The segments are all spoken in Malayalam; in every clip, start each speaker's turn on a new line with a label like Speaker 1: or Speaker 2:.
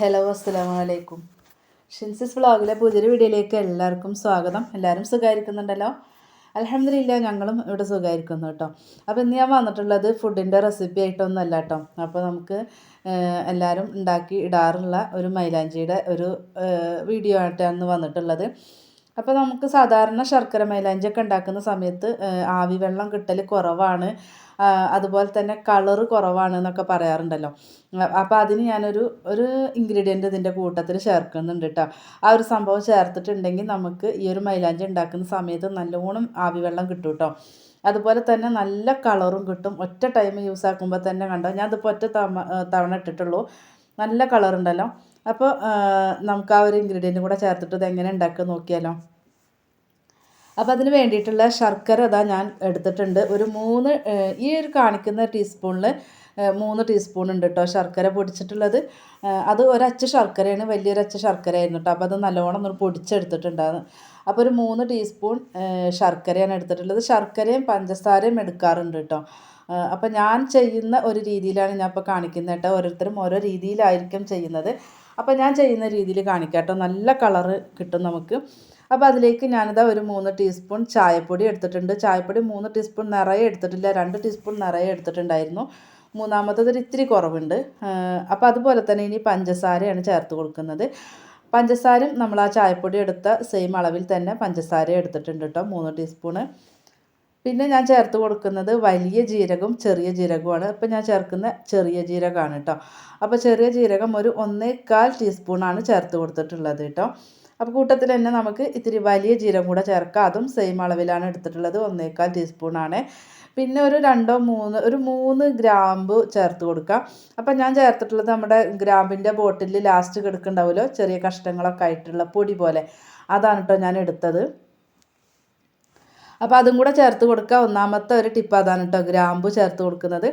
Speaker 1: ഹലോ അസ്സലാമലൈക്കും ഷിൻസിസ് വ്ളോഗിലെ പുതിയൊരു വീഡിയോയിലേക്ക് എല്ലാവർക്കും സ്വാഗതം. എല്ലാവരും സുഖമായിരിക്കുന്നുണ്ടല്ലോ അലഹമില്ല ഞങ്ങളും ഇവിടെ സുഖമായിരിക്കുന്നു കേട്ടോ. അപ്പോൾ ഇന്ന് ഞാൻ വന്നിട്ടുള്ളത് ഫുഡിന്റെ റെസിപ്പി ആയിട്ടൊന്നും അല്ല കേട്ടോ. അപ്പോൾ നമുക്ക് എല്ലാവരും ഉണ്ടാക്കി ഇടാറുള്ള ഒരു മൈലാഞ്ചിയുടെ ഒരു വീഡിയോ ആയിട്ടാണ് വന്നിട്ടുള്ളത്. അപ്പോൾ നമുക്ക് സാധാരണ ശർക്കര മൈലാഞ്ചിയൊക്കെ ഉണ്ടാക്കുന്ന സമയത്ത് ആവി വെള്ളം കിട്ടൽ കുറവാണ്. അതുപോലെ തന്നെ കളറ് കുറവാണ് എന്നൊക്കെ പറയാറുണ്ടല്ലോ. അപ്പോൾ അതിന് ഞാനൊരു ഒരു ഇൻഗ്രീഡിയന്റ് ഇതിന്റെ കൂട്ടത്തിൽ ചേർക്കുന്നുണ്ട് കേട്ടോ ആ ഒരു സംഭവം ചേർത്തിട്ടുണ്ടെങ്കിൽ നമുക്ക് ഈ ഒരു മൈലാഞ്ചി ഉണ്ടാക്കുന്ന സമയത്ത് നല്ലോണം ആവി വെള്ളം കിട്ടും കേട്ടോ അതുപോലെ തന്നെ നല്ല കളറും കിട്ടും. ഒറ്റ ടൈം യൂസ് ആക്കുമ്പോൾ തന്നെ കണ്ടോ? ഞാൻ ഒറ്റ തവണ തവണ ഇട്ടിട്ടുള്ളൂ. നല്ല കളറുണ്ടല്ലോ അപ്പോൾ നമുക്ക് ആ ഒരു ഇൻഗ്രീഡിയന്റും കൂടെ ചേർത്തിട്ട് ഇത് എങ്ങനെ ഉണ്ടാക്കുക നോക്കിയാലോ. അപ്പോൾ അതിന് വേണ്ടിയിട്ടുള്ള ശർക്കര അതാ ഞാൻ എടുത്തിട്ടുണ്ട്. ഒരു മൂന്ന് ഈ ഒരു കാണിക്കുന്ന ടീസ്പൂണിൽ മൂന്ന് ടീസ്പൂൺ ഉണ്ട് കേട്ടോ ശർക്കര പൊടിച്ചിട്ടുള്ളത്. അത് ഒരച്ച് ശർക്കരയാണ് വലിയൊരച്ച് ശർക്കര ആയിരുന്നു കേട്ടോ അപ്പോൾ അത് നല്ലോണം ഒന്ന് പൊടിച്ചെടുത്തിട്ടുണ്ടായിരുന്നു അപ്പോൾ ഒരു മൂന്ന് ടീസ്പൂൺ ശർക്കരയാണ് എടുത്തിട്ടുള്ളത്. ശർക്കരയും പഞ്ചസാരയും എടുക്കാറുണ്ട് കേട്ടോ അപ്പോൾ ഞാൻ ചെയ്യുന്ന ഒരു രീതിയിലാണ് ഞാൻ ഇപ്പോൾ കാണിക്കുന്നത് കേട്ടോ ഓരോരുത്തരും ഓരോ രീതിയിലായിരിക്കും ചെയ്യുന്നത്. അപ്പോൾ ഞാൻ ചെയ്യുന്ന രീതിയിൽ കാണിക്കാട്ടോ. നല്ല കളറ് കിട്ടും നമുക്ക്. അപ്പോൾ അതിലേക്ക് ഞാനിതാ ഒരു മൂന്ന് ടീസ്പൂൺ ചായപ്പൊടി എടുത്തിട്ടുണ്ട്. ചായപ്പൊടി മൂന്ന് ടീസ്പൂൺ നിറയെ എടുത്തിട്ടില്ല. രണ്ട് ടീസ്പൂൺ നിറയെ എടുത്തിട്ടുണ്ടായിരുന്നു. മൂന്നാമത്തത് ഇത്തിരി കുറവുണ്ട്. അപ്പോൾ അതുപോലെ തന്നെ ഇനി പഞ്ചസാരയാണ് ചേർത്ത് കൊടുക്കുന്നത്. പഞ്ചസാരയും നമ്മൾ ആ ചായപ്പൊടി എടുത്ത സെയിം അളവിൽ തന്നെ പഞ്ചസാര എടുത്തിട്ടുണ്ട് കേട്ടോ മൂന്ന് ടീസ്പൂണ് പിന്നെ ഞാൻ ചേർത്ത് കൊടുക്കുന്നത് വലിയ ജീരകവും ചെറിയ ജീരകവുമാണ്. അപ്പോൾ ഞാൻ ചേർക്കുന്ന ചെറിയ ജീരകമാണ് കേട്ടോ അപ്പോൾ ചെറിയ ജീരകം ഒരു ഒന്നേകാൽ ടീസ്പൂണാണ് ചേർത്ത് കൊടുത്തിട്ടുള്ളത് കേട്ടോ അപ്പോൾ കൂട്ടത്തിൽ തന്നെ നമുക്ക് ഇത്തിരി വലിയ ജീരകം കൂടെ ചേർക്കാം. അതും സെയിം അളവിലാണ് എടുത്തിട്ടുള്ളത്. ഒന്നേകാൽ ടീസ്പൂണാണ്. പിന്നെ ഒരു രണ്ടോ മൂന്ന് ഒരു മൂന്ന് ഗ്രാമ്പ് ചേർത്ത് കൊടുക്കാം. അപ്പം ഞാൻ ചേർത്തിട്ടുള്ളത് നമ്മുടെ ഗ്രാമ്പിന്റെ ബോട്ടിലിൽ ലാസ്റ്റ് കിടക്കുന്നുണ്ടാവുമല്ലോ? ചെറിയ കഷ്ണങ്ങളൊക്കെ ആയിട്ടുള്ള പൊടി പോലെ. അതാണ് കേട്ടോ ഞാൻ എടുത്തത്. അപ്പോൾ അതും കൂടെ ചേർത്ത് കൊടുക്കുക. ഒന്നാമത്തെ ഒരു ടിപ്പ് അതാണ് കേട്ടോ ഗ്രാമ്പു ചേർത്ത് കൊടുക്കുന്നത്.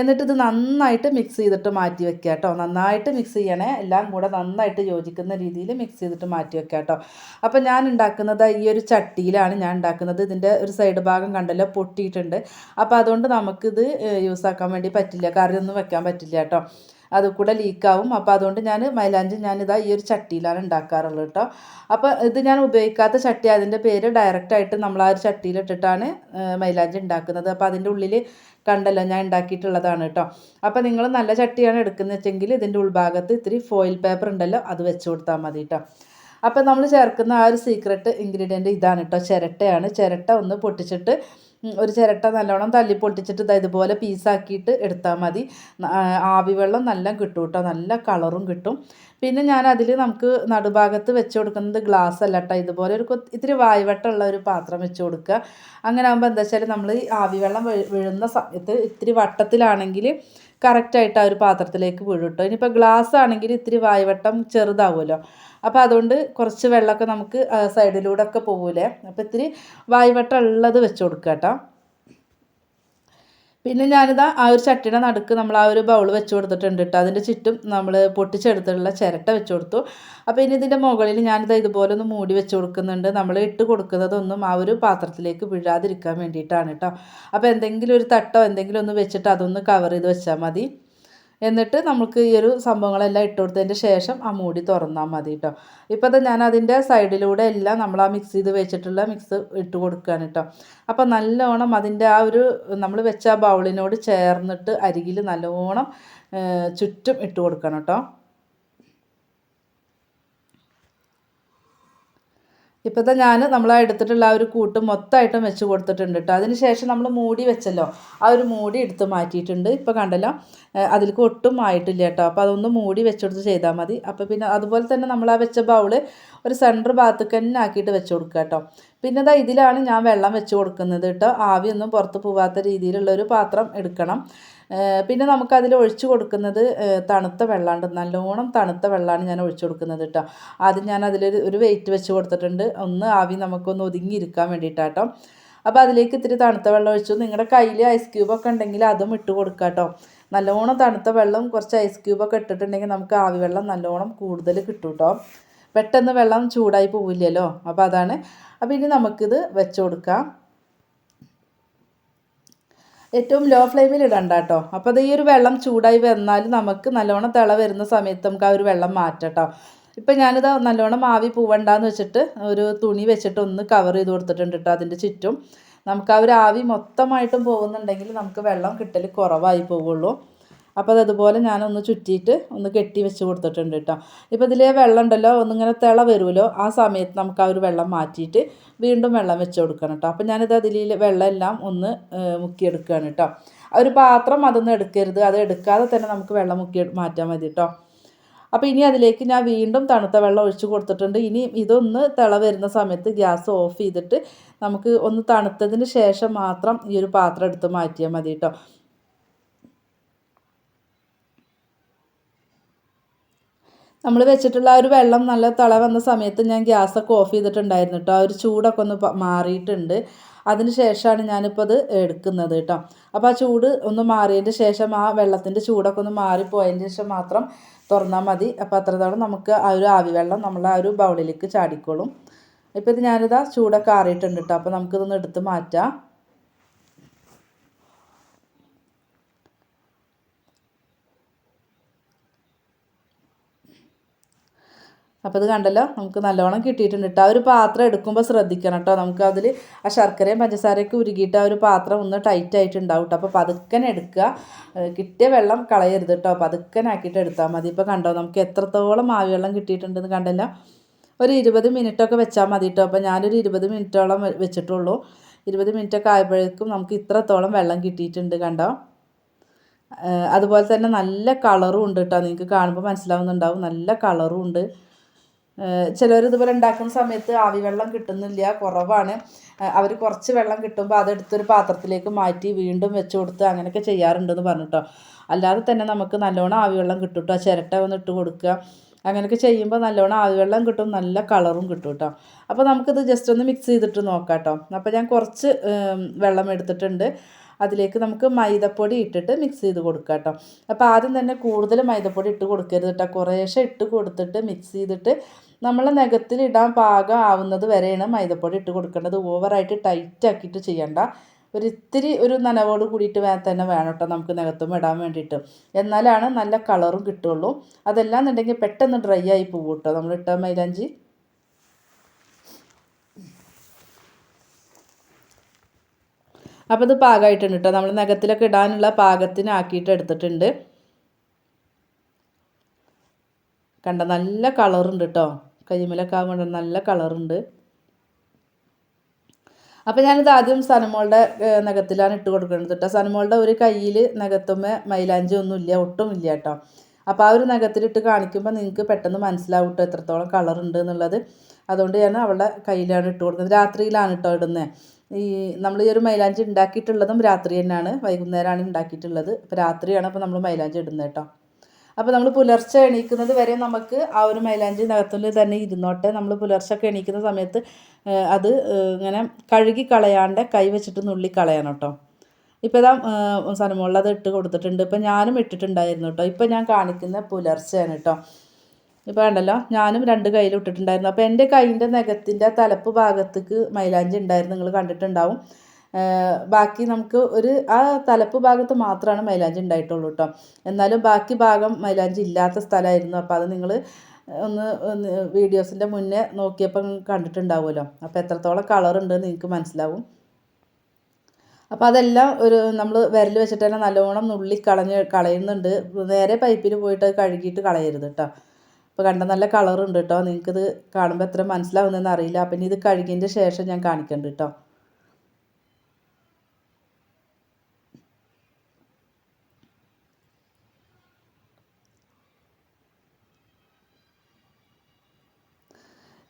Speaker 1: എന്നിട്ട് ഇത് നന്നായിട്ട് മിക്സ് ചെയ്തിട്ട് മാറ്റി വെക്കുക കേട്ടോ നന്നായിട്ട് മിക്സ് ചെയ്യണേ എല്ലാം കൂടെ നന്നായിട്ട് യോജിക്കുന്ന രീതിയിൽ മിക്സ് ചെയ്തിട്ട് മാറ്റി വെക്കുക കേട്ടോ അപ്പോൾ ഞാൻ ഉണ്ടാക്കുന്നത് ഈ ഒരു ചട്ടിയിലാണ് ഞാൻ ഉണ്ടാക്കുന്നത്. ഇതിന്റെ ഒരു സൈഡ് ഭാഗം കണ്ടല്ലോ പൊട്ടിയിട്ടുണ്ട്. അപ്പോൾ അതുകൊണ്ട് നമുക്കിത് യൂസ് ആക്കാൻ വേണ്ടി പറ്റില്ല. കറിയൊന്നും വെക്കാൻ പറ്റില്ല കേട്ടോ അത് കൂടെ ലീക്കാവും അപ്പോൾ അതുകൊണ്ട് ഞാൻ മൈലാഞ്ചി ഞാനിതാ ഈ ഒരു ചട്ടിയിലാണ് ഉണ്ടാക്കാറുള്ളത് കേട്ടോ. അപ്പോൾ ഇത് ഞാൻ ഉപയോഗിക്കാത്ത ചട്ടി അതിന്റെ പേര് ഡയറക്റ്റായിട്ട് നമ്മൾ ആ ഒരു ചട്ടിയിലിട്ടിട്ടാണ് മൈലാഞ്ചി ഉണ്ടാക്കുന്നത്. അപ്പോൾ അതിന്റെ ഉള്ളിൽ കണ്ടല്ലോ ഞാൻ ഉണ്ടാക്കിയിട്ടുള്ളതാണ് കേട്ടോ. അപ്പോൾ നിങ്ങൾ നല്ല ചട്ടിയാണ് എടുക്കുന്നത് വെച്ചെങ്കിൽ ഇതിന്റെ ഉൾഭാഗത്ത് ഇത്തിരി ഫോയിൽ പേപ്പർ ഉണ്ടല്ലോ അത് വെച്ച് കൊടുത്താൽ മതി കേട്ടോ. അപ്പോൾ നമ്മൾ ചേർക്കുന്ന ആ ഒരു സീക്രട്ട് ഇൻഗ്രീഡിയന്റ് ഇതാണ് കേട്ടോ ചിരട്ടയാണ്. ചിരട്ട ഒന്ന് പൊട്ടിച്ചിട്ട് ഒരു ചിരട്ട നല്ലോണം തല്ലി പൊട്ടിച്ചിട്ട് ഇതാ ഇതുപോലെ പീസാക്കിയിട്ട് എടുത്താൽ മതി. ആവി വെള്ളം നല്ല കിട്ടും കേട്ടോ നല്ല കളറും കിട്ടും. പിന്നെ ഞാൻ അതിൽ നമുക്ക് നടുഭാഗത്ത് വെച്ച് കൊടുക്കുന്നത് ഗ്ലാസ് അല്ല കേട്ടോ ഇതുപോലെ ഒരു ഇത്തിരി വായുവട്ടമുള്ള ഒരു പാത്രം വെച്ച് കൊടുക്കുക. അങ്ങനെ ആകുമ്പോൾ എന്താ വെച്ചാൽ നമ്മൾ ഈ ആവി വെള്ളം വീഴുന്ന സമയത്ത് ഇത്തിരി വട്ടത്തിലാണെങ്കിൽ കറക്റ്റായിട്ട് ആ ഒരു പാത്രത്തിലേക്ക് വീഴും കേട്ടോ ഇനിയിപ്പോൾ ഗ്ലാസ് ആണെങ്കിൽ ഇത്തിരി വായുവട്ടം ചെറുതാവുമല്ലോ. അപ്പോൾ അതുകൊണ്ട് കുറച്ച് വെള്ളമൊക്കെ നമുക്ക് സൈഡിലൂടെ ഒക്കെ പോകൂലേ അപ്പോൾ ഇത്തിരി വായ്വട്ടം ഉള്ളത് വെച്ച് കൊടുക്കുക കേട്ടോ. പിന്നെ ഞാനിതാ ആ ഒരു ചട്ടിയുടെ നടുക്ക് നമ്മൾ ആ ഒരു ബൗൾ വെച്ച് കൊടുത്തിട്ടുണ്ട് കേട്ടോ. അതിന്റെ ചുറ്റും നമ്മൾ പൊട്ടിച്ചെടുത്തിട്ടുള്ള ചിരട്ട വെച്ച് കൊടുത്തു. അപ്പോൾ ഇനി ഇതിന്റെ മുകളിൽ ഞാനിതാ ഇതുപോലെ ഒന്ന് മൂടി വെച്ച് കൊടുക്കുന്നുണ്ട്. നമ്മൾ ഇട്ട് കൊടുക്കുന്നതൊന്നും ആ ഒരു പാത്രത്തിലേക്ക് വീഴാതിരിക്കാൻ വേണ്ടിയിട്ടാണ് കേട്ടോ. അപ്പോൾ എന്തെങ്കിലും ഒരു തട്ടോ എന്തെങ്കിലും ഒന്ന് വെച്ചിട്ട് അതൊന്ന് കവർ ചെയ്ത് വെച്ചാൽ മതി. എന്നിട്ട് നമുക്ക് ഈ ഒരു സംഭവങ്ങളെല്ലാം ഇട്ട് കൊടുത്തതിന്റെ ശേഷം ആ മൂടി തുറന്നാൽ മതി കേട്ടോ ഇപ്പോൾ ഞാൻ അതിന്റെ സൈഡിലൂടെ എല്ലാം നമ്മൾ ആ മിക്സ് ചെയ്ത് വെച്ചിട്ടുള്ള മിക്സ് ഇട്ട് കൊടുക്കുകയാണ് കേട്ടോ അപ്പോൾ നല്ലോണം അതിന്റെ ആ ഒരു നമ്മൾ വെച്ച ആ ബൗളിനോട് ചേർന്നിട്ട് അരികിൽ നല്ലോണം ചുറ്റും ഇട്ട് കൊടുക്കണം കേട്ടോ ഇപ്പോഴത്തെ ഞാൻ നമ്മൾ എടുത്തിട്ടുള്ള ആ ഒരു കൂട്ട് മൊത്തമായിട്ടും വെച്ച് കൊടുത്തിട്ടുണ്ട് കേട്ടോ അതിന് ശേഷം നമ്മൾ മൂടി വെച്ചല്ലോ. ആ ഒരു മൂടി എടുത്ത് മാറ്റിയിട്ടുണ്ട്. ഇപ്പോൾ കണ്ടല്ലോ അതിലേക്ക് ഒട്ടും ആയിട്ടില്ല കേട്ടോ അപ്പോൾ അതൊന്ന് മൂടി വെച്ചെടുത്ത് ചെയ്താൽ മതി. അപ്പോൾ പിന്നെ അതുപോലെ തന്നെ നമ്മൾ ആ വെച്ച ബൗൾ ഒരു സെന്റർ ഭാഗത്തേക്ക് തന്നെ ആക്കിയിട്ട് വെച്ച് കൊടുക്കുക കേട്ടോ പിന്നെ ദാ ഇതിലാണ് ഞാൻ വെള്ളം വെച്ച് കൊടുക്കുന്നത് കേട്ടോ ആവിയൊന്നും പുറത്ത് പോവാത്ത രീതിയിലുള്ള ഒരു പാത്രം എടുക്കണം. പിന്നെ നമുക്ക് അതിൽ ഒഴിച്ചു കൊടുക്കുന്നത് തണുത്ത വെള്ളമാണ് നല്ലോണം തണുത്ത വെള്ളമാണ് ഞാൻ ഒഴിച്ചു കൊടുക്കുന്നത് കേട്ടോ ആദ്യം ഞാൻ അതിലൊരു ഒരു വെയിറ്റ് വെച്ച് കൊടുത്തിട്ടുണ്ട്. ഒന്ന് ആവി നമുക്കൊന്ന് ഒതുങ്ങിയിരിക്കാൻ വേണ്ടിയിട്ടാട്ടോ അപ്പോൾ അതിലേക്ക് ഇത്തിരി തണുത്ത വെള്ളം ഒഴിച്ചു. നിങ്ങളുടെ കയ്യിൽ ഐസ് ക്യൂബൊക്കെ ഉണ്ടെങ്കിൽ അതും ഇട്ട് കൊടുക്കുക കേട്ടോ നല്ലോണം തണുത്ത വെള്ളം കുറച്ച് ഐസ് ക്യൂബൊക്കെ ഇട്ടിട്ടുണ്ടെങ്കിൽ നമുക്ക് ആവി വെള്ളം നല്ലോണം കൂടുതൽ കിട്ടും കേട്ടോ പെട്ടെന്ന് വെള്ളം ചൂടായി പോവില്ലല്ലോ. അപ്പോൾ അതാണ്. അപ്പോൾ ഇനി നമുക്കിത് വെച്ച് കൊടുക്കാം. ഏറ്റവും ലോ ഫ്ലെയിമിൽ ഇടണ്ട കേട്ടോ അപ്പോൾ അത് ഈ ഒരു വെള്ളം ചൂടായി വന്നാൽ നമുക്ക് നല്ലോണം തിള വരുന്ന സമയത്ത് നമുക്ക് ആ ഒരു വെള്ളം മാറ്റാം കേട്ടോ ഇപ്പം ഞാനിത് നല്ലോണം ആവി പൂവണ്ടെന്ന് വെച്ചിട്ട് ഒരു തുണി വെച്ചിട്ട് ഒന്ന് കവർ ചെയ്ത് കൊടുത്തിട്ടുണ്ട് കേട്ടോ അതിന്റെ ചുറ്റും. നമുക്ക് ആ ഒരു ആവി മൊത്തമായിട്ടും പോകുന്നുണ്ടെങ്കിൽ നമുക്ക് വെള്ളം കിട്ടൽ കുറവായി പോവുള്ളൂ. അപ്പോൾ അതുപോലെ ഞാനൊന്ന് ചുറ്റിയിട്ട് ഒന്ന് കെട്ടി വെച്ച് കൊടുത്തിട്ടുണ്ട് കേട്ടോ ഇപ്പോൾ ഇതിൽ വെള്ളം ഉണ്ടല്ലോ ഒന്നിങ്ങനെ തിള വരുമല്ലോ ആ സമയത്ത് നമുക്ക് ആ ഒരു വെള്ളം മാറ്റിയിട്ട് വീണ്ടും വെള്ളം വെച്ച് കൊടുക്കണം കേട്ടോ അപ്പോൾ ഞാനിത് അതിൽ വെള്ളം എല്ലാം ഒന്ന് മുക്കിയെടുക്കുകയാണ് കേട്ടോ ഒരു പാത്രം അതൊന്നും എടുക്കരുത് അത് എടുക്കാതെ തന്നെ നമുക്ക് വെള്ളം മുക്കി മാറ്റാൻ മതി കേട്ടോ അപ്പോൾ ഇനി അതിലേക്ക് ഞാൻ വീണ്ടും തണുത്ത വെള്ളം ഒഴിച്ച് കൊടുത്തിട്ടുണ്ട്. ഇനി ഇതൊന്ന് തിള വരുന്ന സമയത്ത് ഗ്യാസ് ഓഫ് ചെയ്തിട്ട് നമുക്ക് ഒന്ന് തണുത്തതിന് ശേഷം മാത്രം ഈ ഒരു പാത്രം എടുത്ത് മാറ്റിയാൽ മതി കേട്ടോ നമ്മൾ വെച്ചിട്ടുള്ള ആ ഒരു വെള്ളം നല്ല തള വന്ന സമയത്ത് ഞാൻ ഗ്യാസൊക്കെ ഓഫ് ചെയ്തിട്ടുണ്ടായിരുന്നു കേട്ടോ. ആ ഒരു ചൂടൊക്കെ ഒന്ന് മാറിയിട്ടുണ്ട്. അതിന് ശേഷമാണ് ഞാനിപ്പോൾ അത് എടുക്കുന്നത് കേട്ടോ. അപ്പോൾ ആ ചൂട് ഒന്ന് മാറിയതിന്റെ ശേഷം ആ വെള്ളത്തിന്റെ ചൂടൊക്കെ ഒന്ന് മാറിപ്പോയതിന്റെ ശേഷം മാത്രം തുറന്നാൽ മതി. അപ്പോൾ അത്രത്തോളം നമുക്ക് ആ ഒരു ആവി വെള്ളം നമ്മൾ ആ ഒരു ബൗളിലേക്ക് ചാടിക്കോളും. ഇപ്പോൾ ഇത് ഞാനിതാ ചൂടൊക്കെ ആറിയിട്ടുണ്ട് കേട്ടോ. അപ്പോൾ നമുക്കിതൊന്ന് എടുത്ത് മാറ്റാം. അപ്പോൾ ഇത് കണ്ടല്ലോ നമുക്ക് നല്ലോണം കിട്ടിയിട്ടുണ്ട് കേട്ടോ ആ ഒരു പാത്രം എടുക്കുമ്പോൾ ശ്രദ്ധിക്കണം കേട്ടോ നമുക്ക് അതിൽ ആ ശർക്കരയും പഞ്ചസാരയൊക്കെ ഉരുകിയിട്ട് ആ ഒരു പാത്രം ഒന്ന് ടൈറ്റ് ആയിട്ടുണ്ടാവും കേട്ടോ അപ്പോൾ പതുക്കനെ എടുക്കുക. കിട്ടിയ വെള്ളം കളയരുത് കേട്ടോ പതുക്കനാക്കിയിട്ട് എടുത്താൽ മതി. ഇപ്പോൾ കണ്ടോ നമുക്ക് എത്രത്തോളം ആവി വെള്ളം കിട്ടിയിട്ടുണ്ടെന്ന് കണ്ടല്ലോ. ഒരു ഇരുപത് മിനിറ്റൊക്കെ വെച്ചാൽ മതി കേട്ടോ അപ്പോൾ ഞാനൊരു ഇരുപത് മിനിറ്റോളം വെച്ചിട്ടുള്ളൂ. ഇരുപത് മിനിറ്റൊക്കെ ആയപ്പോഴേക്കും നമുക്ക് ഇത്രത്തോളം വെള്ളം കിട്ടിയിട്ടുണ്ട് കണ്ടോ. അതുപോലെ തന്നെ നല്ല കളറും ഉണ്ട് കേട്ടോ നിങ്ങൾക്ക് കാണുമ്പോൾ മനസ്സിലാവുന്നുണ്ടാവും. നല്ല കളറും ഉണ്ട്. ചിലർ ഇതുപോലെ ഉണ്ടാക്കുന്ന സമയത്ത് ആവി വെള്ളം കിട്ടുന്നില്ല കുറവാണ്. അവർ കുറച്ച് വെള്ളം കിട്ടുമ്പോൾ അതെടുത്തൊരു പാത്രത്തിലേക്ക് മാറ്റി വീണ്ടും വെച്ച് കൊടുത്ത് അങ്ങനെയൊക്കെ ചെയ്യാറുണ്ടെന്ന് പറഞ്ഞിട്ടോ. അല്ലാതെ തന്നെ നമുക്ക് നല്ലോണം ആവി വെള്ളം കിട്ടും കേട്ടോ ചിരട്ട ഒന്ന് ഇട്ട് കൊടുക്കുക. അങ്ങനെയൊക്കെ ചെയ്യുമ്പോൾ നല്ലോണം ആവി വെള്ളം കിട്ടും നല്ല കളറും കിട്ടും കേട്ടോ അപ്പോൾ നമുക്കിത് ജസ്റ്റ് ഒന്ന് മിക്സ് ചെയ്തിട്ട് നോക്കാം കേട്ടോ അപ്പോൾ ഞാൻ കുറച്ച് വെള്ളം എടുത്തിട്ടുണ്ട്. അതിലേക്ക് നമുക്ക് മൈദപ്പൊടി ഇട്ടിട്ട് മിക്സ് ചെയ്ത് കൊടുക്കാം കേട്ടോ അപ്പോൾ ആദ്യം തന്നെ കൂടുതൽ മൈദപ്പൊടി ഇട്ട് കൊടുക്കരുത് കേട്ടോ കുറേശ്ശെ ഇട്ട് കൊടുത്തിട്ട് മിക്സ് ചെയ്തിട്ട് നമ്മൾ നഖത്തിലിടാൻ പാകം ആവുന്നത് വരെയാണ് മൈദപ്പൊടി ഇട്ട് കൊടുക്കേണ്ടത്. ഓവറായിട്ട് ടൈറ്റ് ആക്കിയിട്ട് ചെയ്യണ്ട. ഒരു ഇത്തിരി ഒരു നനവോട് കൂടിയിട്ട് വേ തന്നെ വേണം കേട്ടോ നമുക്ക് നഖത്തും ഇടാൻ വേണ്ടിയിട്ട്. എന്നാലാണ് നല്ല കളറും കിട്ടുള്ളൂ. അതെല്ലാം എന്നുണ്ടെങ്കിൽ പെട്ടെന്ന് ഡ്രൈ ആയി പോകും കേട്ടോ. നമ്മൾ ഇട്ട മൈലാഞ്ചി അപ്പോൾ ഇത് പാകമായിട്ടുണ്ട് കേട്ടോ. നമ്മൾ നഖത്തിലൊക്കെ ഇടാനുള്ള പാകത്തിനാക്കിയിട്ട് എടുത്തിട്ടുണ്ട്. കണ്ട? നല്ല കളറുണ്ട് കേട്ടോ. കയ്യുമ്മലൊക്കെ ആകുമ്പോൾ നല്ല കളറുണ്ട്. അപ്പോൾ ഞാനിത് ആദ്യം സനമോളുടെ നഖത്തിലാണ് ഇട്ട് കൊടുക്കുന്നത് കേട്ടോ സനമോളുടെ ഒരു കയ്യിൽ നഖത്തുമ്മ മൈലാഞ്ചി ഒന്നും ഇല്ല ഒട്ടും ഇല്ല കേട്ടോ അപ്പോൾ ആ ഒരു നഖത്തിലിട്ട് കാണിക്കുമ്പോൾ നിങ്ങൾക്ക് പെട്ടെന്ന് മനസ്സിലാവും കേട്ടോ എത്രത്തോളം കളറുണ്ട് എന്നുള്ളത്. അതുകൊണ്ട് ഞാൻ അവളുടെ കയ്യിലാണ് ഇട്ട് കൊടുക്കുന്നത്. രാത്രിയിലാണ് കേട്ടോ ഇടുന്നത് ഈ നമ്മൾ ഈ ഒരു മൈലാഞ്ചി ഉണ്ടാക്കിയിട്ടുള്ളതും രാത്രി തന്നെയാണ് വൈകുന്നേരമാണ് ഉണ്ടാക്കിയിട്ടുള്ളത്. അപ്പോൾ രാത്രിയാണ് അപ്പോൾ നമ്മൾ മൈലാഞ്ചി ഇടുന്നത് കേട്ടോ അപ്പോൾ നമ്മൾ പുലർച്ചെ എണീക്കുന്നത് വരെ നമുക്ക് ആ ഒരു മൈലാഞ്ചി നഗത്തിൽ തന്നെ ഇരുന്നോട്ടെ. നമ്മൾ പുലർച്ചെ ഒക്കെ എണീക്കുന്ന സമയത്ത് അത് ഇങ്ങനെ കഴുകി കളയാണ്ട് കൈ വെച്ചിട്ട് നുള്ളി കളയണം കേട്ടോ ഇപ്പോൾ ഇതാ സനമുള്ള അത് ഇട്ട് കൊടുത്തിട്ടുണ്ട്. ഇപ്പം ഞാനും ഇട്ടിട്ടുണ്ടായിരുന്നു കേട്ടോ ഇപ്പം ഞാൻ കാണിക്കുന്ന പുലർച്ചയാണ് കേട്ടോ ഇപ്പോൾ കണ്ടല്ലോ ഞാനും രണ്ട് കയ്യിൽ ഇട്ടിട്ടുണ്ടായിരുന്നു. അപ്പോൾ എന്റെ കൈയിന്റെ നഖത്തിന്റെ തലപ്പ് ഭാഗത്തേക്ക് മൈലാഞ്ചി ഉണ്ടായിരുന്നു. നിങ്ങൾ കണ്ടിട്ടുണ്ടാവും. ബാക്കി നമുക്ക് ഒരു ആ തലപ്പ് ഭാഗത്ത് മാത്രമാണ് മൈലാഞ്ചി ഉണ്ടായിട്ടുള്ളൂ കേട്ടോ എന്നാലും ബാക്കി ഭാഗം മൈലാഞ്ചി ഇല്ലാത്ത സ്ഥലമായിരുന്നു. അപ്പോൾ അത് നിങ്ങൾ ഒന്ന് വീഡിയോസിന്റെ മുന്നേ നോക്കിയപ്പം കണ്ടിട്ടുണ്ടാവുമല്ലോ. അപ്പോൾ എത്രത്തോളം കളർ ഉണ്ടെന്ന് നിങ്ങൾക്ക് മനസ്സിലാവും. അപ്പോൾ അതെല്ലാം ഒരു നമ്മൾ വിരൽ വെച്ചിട്ട് തന്നെ നല്ലോണം നുള്ളി കളഞ്ഞ് കളയുന്നുണ്ട്. നേരെ പൈപ്പിൽ പോയിട്ട് കഴുകിയിട്ട് കളയരുത് കേട്ടോ അപ്പോൾ കണ്ട നല്ല കളറുണ്ട് കേട്ടോ നിങ്ങൾക്കിത് കാണുമ്പോൾ എത്ര മനസ്സിലാവുന്നതെന്ന് അറിയില്ല. അപ്പം ഇനി ഇത് കഴുകിയതിന്റെ ശേഷം ഞാൻ കാണിക്കേണ്ടി കേട്ടോ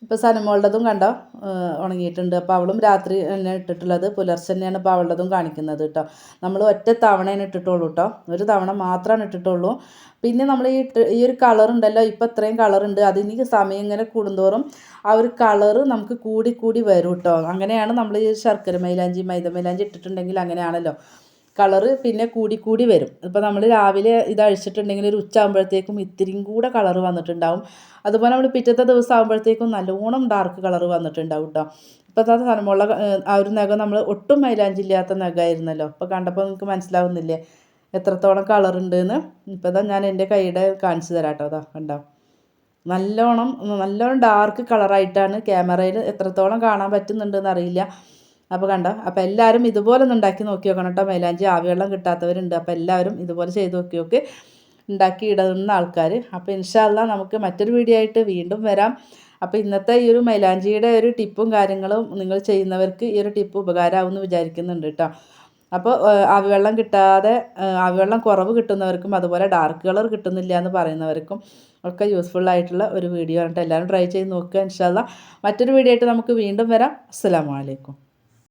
Speaker 1: ഇപ്പോൾ സനമോളുടേതും കണ്ടോ? ഉണങ്ങിയിട്ടുണ്ട്. അപ്പോൾ അവളും രാത്രി തന്നെ ഇട്ടിട്ടുള്ളത് പുലർച്ചെ തന്നെയാണ് ഇപ്പോൾ അവളുടേതും കാണിക്കുന്നത് കേട്ടോ നമ്മൾ ഒറ്റ തവണയാണ് ഇട്ടിട്ടുള്ളൂ കേട്ടോ ഒരു തവണ മാത്രമാണ് ഇട്ടിട്ടുള്ളൂ. പിന്നെ നമ്മൾ ഈ ഈ ഒരു കളർ ഉണ്ടല്ലോ ഇപ്പോൾ ഇത്രയും കളറുണ്ട് അതിന് സമയം ഇങ്ങനെ കൂടുന്തോറും ആ ഒരു കളറ് നമുക്ക് കൂടി കൂടി വരും കേട്ടോ അങ്ങനെയാണ് നമ്മൾ ഈ ശർക്കര മൈലാഞ്ചി മൈദ മൈലാഞ്ചി ഇട്ടിട്ടുണ്ടെങ്കിൽ അങ്ങനെയാണല്ലോ. കളറ് പിന്നെ കൂടി കൂടി വരും. ഇപ്പോൾ നമ്മൾ രാവിലെ ഇത് അഴിച്ചിട്ടുണ്ടെങ്കിൽ ഒരു ഉച്ച ആകുമ്പോഴത്തേക്കും ഇത്തിരിയും കൂടെ കളർ വന്നിട്ടുണ്ടാവും. അതുപോലെ നമ്മൾ പിറ്റത്തെ ദിവസം ആകുമ്പോഴത്തേക്കും നല്ലോണം ഡാർക്ക് കളറ് വന്നിട്ടുണ്ടാവും കേട്ടോ ഇപ്പോൾ അത് തലമുള്ള ആ ഒരു നഖം നമ്മൾ ഒട്ടും മൈലാഞ്ചില്ലാത്ത നഖമായിരുന്നല്ലോ അപ്പോൾ കണ്ടപ്പോൾ നിങ്ങൾക്ക് മനസ്സിലാവുന്നില്ലേ? എത്രത്തോളം കളർ ഉണ്ടെന്ന് ഇപ്പോൾ ഇതാ ഞാൻ എന്റെ കൈയുടെ കാണിച്ചു തരാം കേട്ടോ അതാ കണ്ടോ? നല്ലോണം നല്ലോണം ഡാർക്ക് കളറായിട്ടാണ് ക്യാമറയിൽ എത്രത്തോളം കാണാൻ പറ്റുന്നുണ്ടെന്ന് അറിയില്ല. അപ്പോൾ കണ്ടോ? അപ്പോൾ എല്ലാവരും ഇതുപോലെ ഒന്ന് ഉണ്ടാക്കി നോക്കി നോക്കണം കേട്ടോ. മൈലാഞ്ചി ആവിവെള്ളം കിട്ടാത്തവരുണ്ട്. അപ്പോൾ എല്ലാവരും ഇതുപോലെ ചെയ്ത് നോക്കി നോക്ക്. ഉണ്ടാക്കി ഇടുന്ന ആൾക്കാർ അപ്പോൾ ഇൻഷാല്ല നമുക്ക് മറ്റൊരു വീഡിയോ ആയിട്ട് വീണ്ടും വരാം. അപ്പോൾ ഇന്നത്തെ ഈ ഒരു മൈലാഞ്ചിയുടെ ഒരു ടിപ്പും കാര്യങ്ങളും നിങ്ങൾ ചെയ്യുന്നവർക്ക് ഈ ഒരു ടിപ്പ് ഉപകാരമാവുമെന്ന് വിചാരിക്കുന്നുണ്ട് കേട്ടോ. അപ്പോൾ ആവിവെള്ളം കിട്ടാതെ ആവിവെള്ളം കുറവ് കിട്ടുന്നവർക്കും അതുപോലെ ഡാർക്ക് കളർ കിട്ടുന്നില്ല എന്ന് പറയുന്നവർക്കും ഒക്കെ യൂസ്ഫുൾ ആയിട്ടുള്ള ഒരു വീഡിയോ ആണ് എല്ലാവരും ട്രൈ ചെയ്ത് നോക്കുക ഇൻഷാല്ല മറ്റൊരു വീഡിയോ ആയിട്ട് നമുക്ക് വീണ്ടും വരാം. അസ്സാം വലൈക്കും